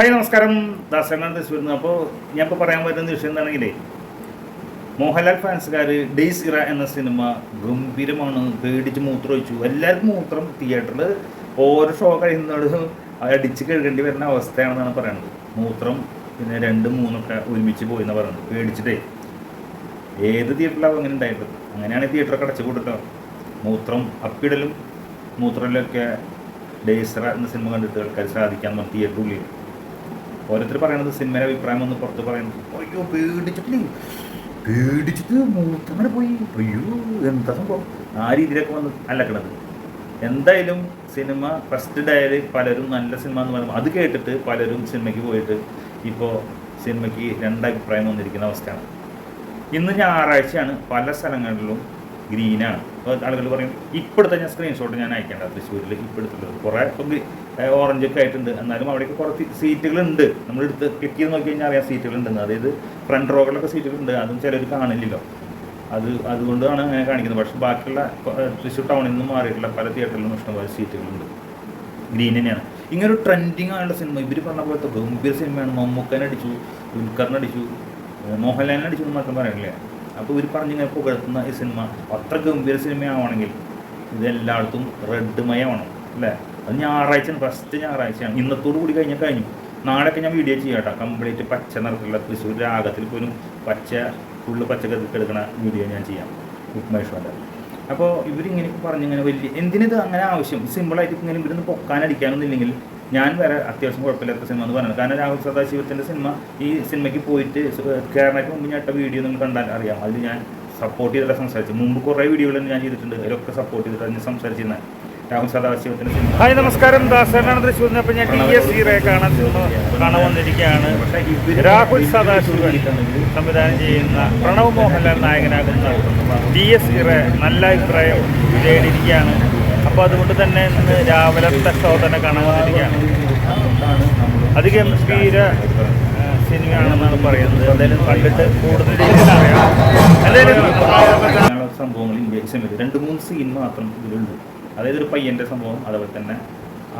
Hi നമസ്കാരം. തൃശ്ശൂരിൽ നിന്ന് അപ്പോൾ ഞാൻ ഇപ്പോൾ പറയാൻ പറ്റുന്ന വിഷയം എന്താണെങ്കിലേ മോഹൻലാൽ ഫാൻസുകാർ ഡേയ്സ് ഇറ എന്ന സിനിമ ഗംഭീരമാണ്. പേടിച്ച് മൂത്രം ഒഴിച്ചു എല്ലാവർക്കും മൂത്രം തിയേറ്ററിൽ ഓരോ ഷോ കഴിയുന്നത് അടിച്ച് കഴുകേണ്ടി വരുന്ന അവസ്ഥയാണെന്നാണ് പറയുന്നത് മൂത്രം പിന്നെ രണ്ട് മൂന്നൊക്കെ ഒരുമിച്ച് പോയി എന്നാണ് പറയുന്നത് പേടിച്ചിട്ടേ. ഏത് തിയേറ്ററിലാവും അങ്ങനെ ഉണ്ടായിട്ട് അങ്ങനെയാണ് തിയേറ്ററൊക്കെ അടച്ചു കൂട്ടിട്ടോ മൂത്രം അപ്പിടലും മൂത്രലൊക്കെ ഡേയ്സറ എന്ന സിനിമ കണ്ടിട്ട് ആൾക്കാർ സാധിക്കാൻ തിയേറ്ററുള്ളിൽ ഓരോരുത്തർ പറയണത് സിനിമയുടെ അഭിപ്രായം ഒന്ന് പുറത്ത് പറയണം. അയ്യോ പേടിച്ചിട്ടില്ലേ പേടിച്ചിട്ട് മൂത്തങ്ങനെ പോയി. അയ്യോ എന്താ സംഭവം? ആ രീതിയിലൊക്കെ വന്ന് അല്ലക്കണത് എന്തായാലും സിനിമ ഫസ്റ്റ് ഡയറി പലരും നല്ല സിനിമ എന്ന് പറയുമ്പോൾ അത് കേട്ടിട്ട് പലരും സിനിമയ്ക്ക് പോയിട്ട് ഇപ്പോൾ സിനിമയ്ക്ക് രണ്ടഭിപ്രായം വന്നിരിക്കുന്ന അവസ്ഥയാണ്. ഇന്ന് ഞായറാഴ്ചയാണ് പല സ്ഥലങ്ങളിലും ഗ്രീനാണ്. അപ്പോൾ ആളുകൾ പറയും ഇപ്പോഴത്തെ ഞാൻ സ്ക്രീൻഷോട്ട് ഞാൻ അയക്കേണ്ട തൃശ്ശൂരിൽ ഇപ്പോഴത്തുള്ളത് കുറേ ഇപ്പം ഓറഞ്ച് ഒക്കെ ആയിട്ടുണ്ട്. എന്നാലും അവിടെയൊക്കെ കുറച്ച് സീറ്റുകളുണ്ട്. നമ്മൾ എടുത്ത് ക്ലിക്ക് ചെയ്ത് നോക്കി കഴിഞ്ഞാൽ അറിയാം സീറ്റുകളുണ്ടെന്ന്. അതായത് ഫ്രണ്ട് റോകളിലൊക്കെ സീറ്റുകളുണ്ട്. അതും ചിലർ കാണില്ലല്ലോ. അത് അതുകൊണ്ടാണ് അങ്ങനെ കാണിക്കുന്നത്. പക്ഷേ ബാക്കിയുള്ള തൃശ്ശൂർ ടൗണിൽ നിന്നും മാറിയിട്ടുള്ള പല തിയേറ്ററിലും ഇഷ്ടംപോലെ സീറ്റുകളുണ്ട്. ഗ്രീൻ തന്നെയാണ്. ഇങ്ങനൊരു ട്രെൻഡിങ് ആയുള്ള സിനിമ ഇവർ പറഞ്ഞ പോലത്തെ ഗംഭീര സിനിമയാണ് മമ്മൂക്കനെ അടിച്ചു ദുൽഖറിനെ അടിച്ചു ഏഹ് മോഹൻലാലിനെ അടിച്ചു എന്ന് മാത്രം പറയണില്ലേ അപ്പോൾ ഇവർ പറഞ്ഞിങ്ങനെ പുകഴ്ത്തുന്ന ഈ സിനിമ അത്ര ഗംഭീര സിനിമയാവണമെങ്കിൽ ഇതെല്ലായിടത്തും റെഡ് മയമാണ് അല്ലേ? അത് ഞായറാഴ്ചയാണ് ഫസ്റ്റ് ഞായറാഴ്ചയാണ്. ഇന്നത്തോടു കൂടി കഴിഞ്ഞാൽ കഴിഞ്ഞു. നാളെയൊക്കെ ഞാൻ വീഡിയോ ചെയ്യാം കേട്ടോ കംപ്ലീറ്റ് പച്ച നിറത്തിലുള്ള തൃശ്ശൂർ രാഗത്തിൽ പോലും പച്ച ഫുള്ള് പച്ചക്കറി എടുക്കുന്ന വീഡിയോ ഞാൻ ചെയ്യാം. ഉപ്മേഷ്വന്റെ അപ്പോൾ ഇവരിങ്ങനെ പറഞ്ഞിങ്ങനെ വലിയ എന്തിനത് അങ്ങനെ ആവശ്യം? സിമ്പിളായിട്ട് ഇങ്ങനെ ഇവരൊന്ന് പൊക്കാനടിക്കാനൊന്നുമില്ലെങ്കിൽ ഞാൻ വേറെ അത്യാവശ്യം കുഴപ്പമില്ലാത്ത സിനിമ എന്ന് പറയുന്നത്. കാരണം രാഹുൽ സദാശിവത്തിന്റെ സിനിമ ഈ സിനിമയ്ക്ക് പോയിട്ട് കയറാനായിട്ട് മുമ്പ് ഞാൻ ഇട്ട വീഡിയോ നിങ്ങൾ കണ്ടാൽ അറിയാം. അതിൽ ഞാൻ സപ്പോർട്ട് ചെയ്തിട്ട് സംസാരിച്ചു മുമ്പ് കുറേ വീഡിയോകൾ ഞാൻ ചെയ്തിട്ടുണ്ട്. അതിലൊക്കെ സപ്പോർട്ട് ചെയ്തിട്ട് അതിന് സംസാരിച്ചിരുന്നത് രാഹുൽ സദാശിവത്തിന്റെ സിനിമ ഹായ് നമസ്കാരം. ദാസനാണ് തൃശ്ശൂരിൽ അപ്പോൾ ഞാൻ ടി എസ് ഹീറോയെ കാണാൻ കാണാൻ വന്നിരിക്കുകയാണ്. രാഹുൽ സദാശിവൻ സംവിധാനം ചെയ്യുന്ന പ്രണവ് മോഹൻലാൽ നായകനാകുന്ന ടി എസ് ഹീറോ നല്ല അഭിപ്രായം വിജയിച്ചിരിക്കുകയാണ് അപ്പോൾ അതുകൊണ്ട് തന്നെ ഇന്ന് രാവിലത്തെ ഷോ തന്നെ കാണാൻ വന്നിരിക്കുകയാണ്. അധികം ഗംഭീര സിനിമയാണെന്നാണ് പറയുന്നത്. എന്തായാലും കണ്ടിട്ട് കൂടുതൽ രീതിയിൽ അറിയാം എന്തായാലും ഇന്ത്യ സിനിമയിൽ രണ്ട് മൂന്ന് സീൻ മാത്രം ഇതിലുണ്ട്. അതായത് ഒരു പയ്യന്റെ സംഭവം അതുപോലെ തന്നെ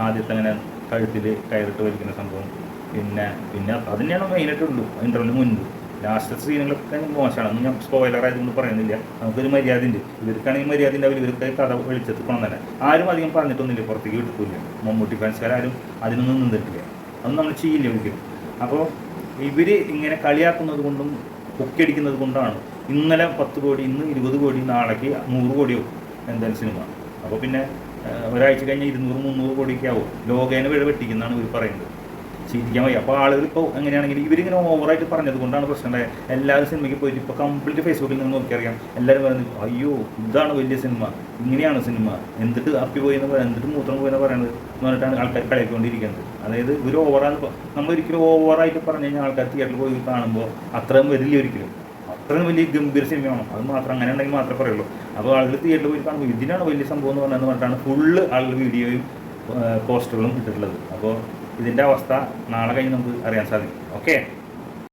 ആദ്യത്തെ അങ്ങനെ കഴുത്തിൽ കയറിട്ട് വലിക്കുന്ന സംഭവം പിന്നെ പിന്നെ അത് തന്നെയാണ് മെയിനായിട്ടുള്ളൂ ഇന്റർവ്യൂവിന് മുൻപ് ലാസ്റ്റ് സീനുകളൊക്കെ മോശമാണ്. ഒന്നും ഞാൻ സ്പോയിലർ ആയതുകൊണ്ട് പറയുന്നില്ല. നമുക്കൊരു മര്യാദ ഉണ്ട് ഇവർക്കാണെങ്കിൽ മര്യാദ ഉണ്ടാവില്ല ഇവർക്ക് കഥ വെളിച്ചത്ത് പോകണം തന്നെ. ആരും അധികം പറഞ്ഞിട്ടൊന്നുമില്ല. പുറത്തേക്ക് വിട്ടിട്ടില്ല. മമ്മൂട്ടി ഫാൻസുകാരും അതിനൊന്നും നിന്നിട്ടില്ല. അതൊന്നും നമ്മൾ ചെയ്യില്ല ഒരിക്കലും. അപ്പോൾ ഇവർ ഇങ്ങനെ കളിയാക്കുന്നത് കൊണ്ടും പൊക്കിയടിക്കുന്നത് കൊണ്ടാണ് ഇന്നലെ പത്ത് കോടി ഇന്ന് ഇരുപത് കോടി നാളേക്ക് നൂറ് കോടിയോ എന്തായാലും സിനിമ. അപ്പോൾ പിന്നെ ഒരാഴ്ച കഴിഞ്ഞാൽ ഇരുന്നൂറ് മുന്നൂറ് കോടിയൊക്കെ ആവും. ലോകേന വിഴ വെട്ടിക്കുന്നതാണ് ഇവർ പറയുന്നത്. ചിരിക്കാൻ വയ്യ. അപ്പോൾ ആളുകൾ ഇപ്പോൾ എങ്ങനെയാണെങ്കിൽ ഇവരിങ്ങനെ ഓവറായിട്ട് പറഞ്ഞത് കൊണ്ടാണ് പ്രശ്നം ഉണ്ടായത്. എല്ലാവരും സിനിമയ്ക്ക് പോയിട്ട് ഇപ്പോൾ കംപ്ലീറ്റ് ഫേസ്ബുക്കിൽ നിന്ന് നോക്കിയറിയാം. എല്ലാവരും പറയുന്നത് അയ്യോ ഇതാണ് വലിയ സിനിമ. ഇങ്ങനെയാണ് സിനിമ. എന്തിട്ട് അപ്പി പോയി എന്ന് പറയാം എന്തിട്ട് മൂത്രം പോയി എന്ന് പറയുന്നത് എന്ന് പറഞ്ഞിട്ടാണ് ആൾക്കാർ കളിയാക്കിക്കൊണ്ടിരിക്കുന്നത്. അതായത് ഇവർ ഓവറാന്ന് നമ്മൾ ഒരിക്കലും ഓവറായിട്ട് പറഞ്ഞു കഴിഞ്ഞാൽ ആൾക്കാർ തിയേറ്ററിൽ പോയി കാണുമ്പോൾ അത്രയും വരില്ല ഒരിക്കലും. അത്രയും വലിയ ഗംഭീര സിനിമയാണ്? അത് മാത്രം അങ്ങനെ ഉണ്ടെങ്കിൽ മാത്രമേ പറയുള്ളൂ. അപ്പോൾ ആളുകൾ തിയേറ്ററിൽ പോയി കാണുമ്പോൾ ഇതിനാണ് വലിയ സംഭവം എന്ന് പറഞ്ഞതെന്ന് പറഞ്ഞിട്ടാണ് ഫുള്ള് ആളുകൾ വീഡിയോയും പോസ്റ്ററുകളും ഇട്ടിട്ടുള്ളത്. അപ്പോൾ ഇതിന്റെ അവസ്ഥ നാളെ കഴിഞ്ഞ് നമുക്ക് അറിയാൻ സാധിക്കും. ഓക്കെ